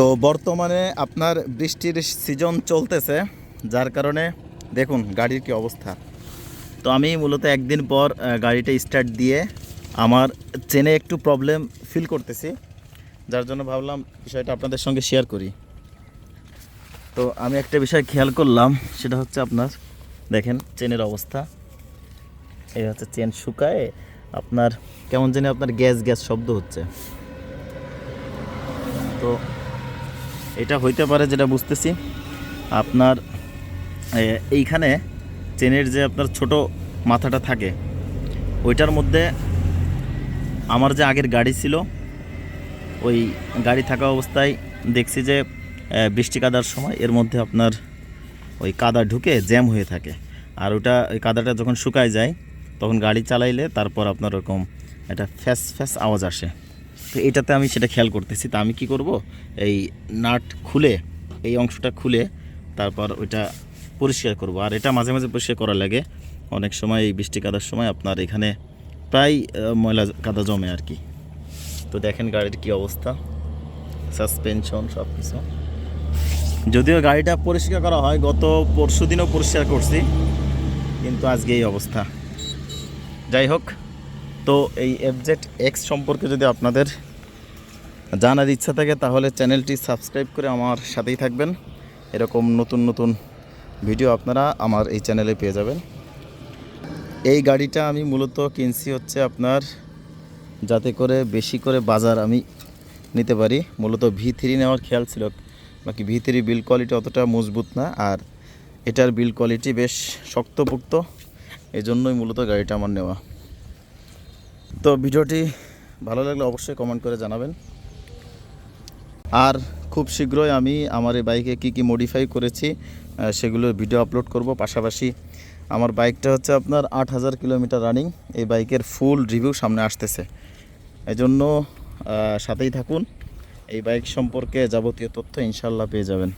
তো বর্তমানে আপনার বৃষ্টির সিজন চলতেছে, যার কারণে দেখুন গাড়ির কি অবস্থা। তো আমি মূলত একদিন পর গাড়িটা স্টার্ট দিয়ে আমার চেনে একটু প্রবলেম ফিল করতেছি, যার জন্য ভাবলাম বিষয়টা আপনাদের সঙ্গে শেয়ার করি। তো আমি একটা বিষয় খেয়াল করলাম, সেটা হচ্ছে আপনার, দেখেন চেনের অবস্থা। এই হচ্ছে চেন শুকায় আপনার, কেমন জানি আপনার গ্যাস গ্যাস শব্দ হচ্ছে। তো এটা হইতে পারে যেটা বুঝতেছি, আপনার এইখানে চেনের যে আপনার ছোট মাথাটা থাকে, ওইটার মধ্যে আমার যে আগের গাড়ি ছিল, ওই গাড়ি থাকা অবস্থায় দেখছি যে বৃষ্টি কাদার সময় এর মধ্যে আপনার ওই কাদা ঢুকে জ্যাম হয়ে থাকে। আর ওটা, ওই কাদাটা যখন শুকায় যায়, তখন গাড়ি চালাইলে তারপর আপনার ওরকম একটা ফ্যাস ফ্যাস আওয়াজ আসে। তো এটাতে আমি সেটা খেয়াল করতেছি। তা আমি কি করব? এই নাট খুলে, এই অংশটা খুলে তারপর ওইটা পরিষ্কার করব। আর এটা মাঝে মাঝে পরিষ্কার করা লাগে। অনেক সময় এই বৃষ্টি কাদার সময় আপনার এখানে প্রায় ময়লা কাদা জমে আর কি। তো দেখেন গাড়ির কি অবস্থা। সাসপেনশন সব কিছু যদিও গাড়িটা পরিষ্কার করা হয়, গত পরশু দিনও পরিষ্কার করছি, কিন্তু আজকে এই অবস্থা। যাই হোক তো এই এফজেড এক্স সম্পর্কে যদি আপনাদের জানার ইচ্ছা থাকে, তাহলে চ্যানেলটি সাবস্ক্রাইব করে আমার সাথেই থাকবেন। এরকম নতুন নতুন ভিডিও আপনারা আমার এই চ্যানেলে পেয়ে যাবেন। এই গাড়িটা আমি মূলত কিনছি হচ্ছে আপনার, যাতে করে বেশি করে বাজার আমি নিতে পারি। মূলত ভি থ্রি নেওয়ার খেয়াল ছিল, বাকি ভি থ্রি বিল কোয়ালিটি অতটা মজবুত না, আর এটার বিল কোয়ালিটি বেশ শক্তপোক্ত। এই জন্যই মূলত গাড়িটা আমার নেওয়া। তো ভিডিওটি ভালো লাগলে অবশ্যই কমেন্ট করে জানাবেন। আর খুব শীঘ্রই আমি আমার এই বাইকে কি কি মডিফাই করেছি সেগুলোর ভিডিও আপলোড করব। পাশাপাশি আমার বাইকটা হচ্ছে আপনার আট হাজার কিলোমিটার রানিং এই বাইকের ফুল রিভিউ সামনে আসতেছে। এই জন্য সাথেই থাকুন। এই বাইক সম্পর্কে যাবতীয় তথ্য ইনশাল্লাহ পেয়ে যাবেন।